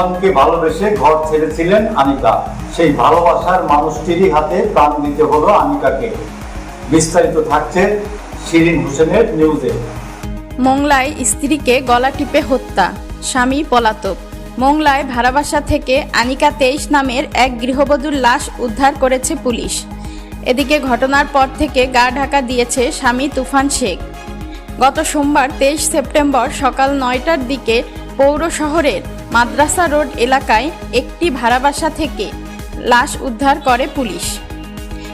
তুফানকে ভালোবেসে ঘর ছেড়েছিলেন আনিকা। সেই ভালোবাসার মানুষটিরই হাতে প্রাণ দিতে হলো আনিকাকে। বিস্তারিত থাকছে শিরিন হোসেনের নিউজে। মোংলায় স্ত্রীকে গলা টিপে হত্যা, স্বামী পলাতক। মোংলায় ভাড়াবাসা থেকে আনিকা তেইশ নামের এক গৃহবধূর লাশ উদ্ধার করেছে পুলিশ। এদিকে ঘটনার পর থেকে গা ঢাকা দিয়েছে স্বামী তুফান শেখ। গত সোমবার তেইশ সেপ্টেম্বর সকাল নয়টার দিকে পৌর শহরের মাদ্রাসা রোড এলাকায় একটি ভাড়াবাসা থেকে লাশ উদ্ধার করে পুলিশ।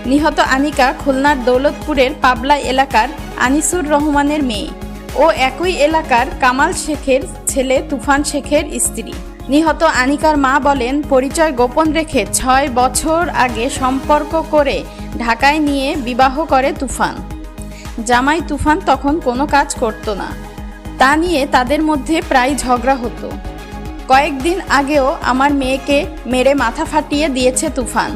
নিহত আনিকা খুলনার দৌলতপুরের পাবলা এলাকার আনিসুর রহমানের মেয়ে ও একই এলাকার কামাল শেখের ছেলে তুফান শেখের স্ত্রী। নিহত আনিকার মা বলেন, পরিচয় গোপন রেখে ছয় বছর আগে সম্পর্ক করে ঢাকায় নিয়ে বিবাহ করে তুফান। জামাই তুফান তখন কোনো কাজ করতো না। তা নিয়ে তাদের মধ্যে প্রায় ঝগড়া হতো। কয়েকদিন আগেও আমার মেয়েকে মেরে মাথা ফাটিয়ে দিয়েছে তুফান।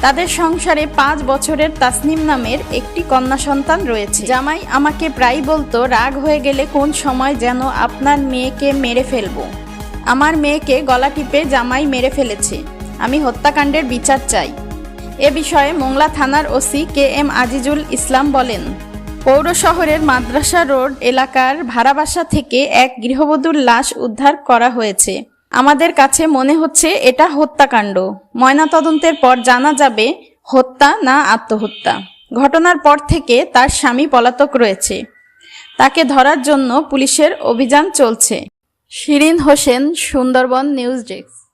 তাদের সংসারে পাঁচ বছরের তাসনিম নামের একটি কন্যা সন্তান রয়েছে। জামাই আমাকে প্রায় বলতো, রাগ হয়ে গেলে কোন সময় যেন আপনার মেয়েকে মেরে ফেলব? আমার মেয়েকে গলা টিপে জামাই মেরে ফেলেছে। আমি হত্যাকাণ্ডের বিচার চাই। এ বিষয়ে মোংলা থানার OC K M Azizul Islam বলেন পৌর শহরের মাদ্রাসা রোড এলাকার ভাড়াবাসা থেকে এক গৃহবধূর লাশ উদ্ধার করা হয়েছে। আমাদের কাছে মনে হচ্ছে এটা হত্যাকাণ্ড। ময়নাতদন্তের পর জানা যাবে, হত্যা না আত্মহত্যা। ঘটনার পর থেকে তার স্বামী পলাতক রয়েছে। তাকে ধরার জন্য পুলিশের অভিযান চলছে। Shirin Hossain, Sundarban news desk.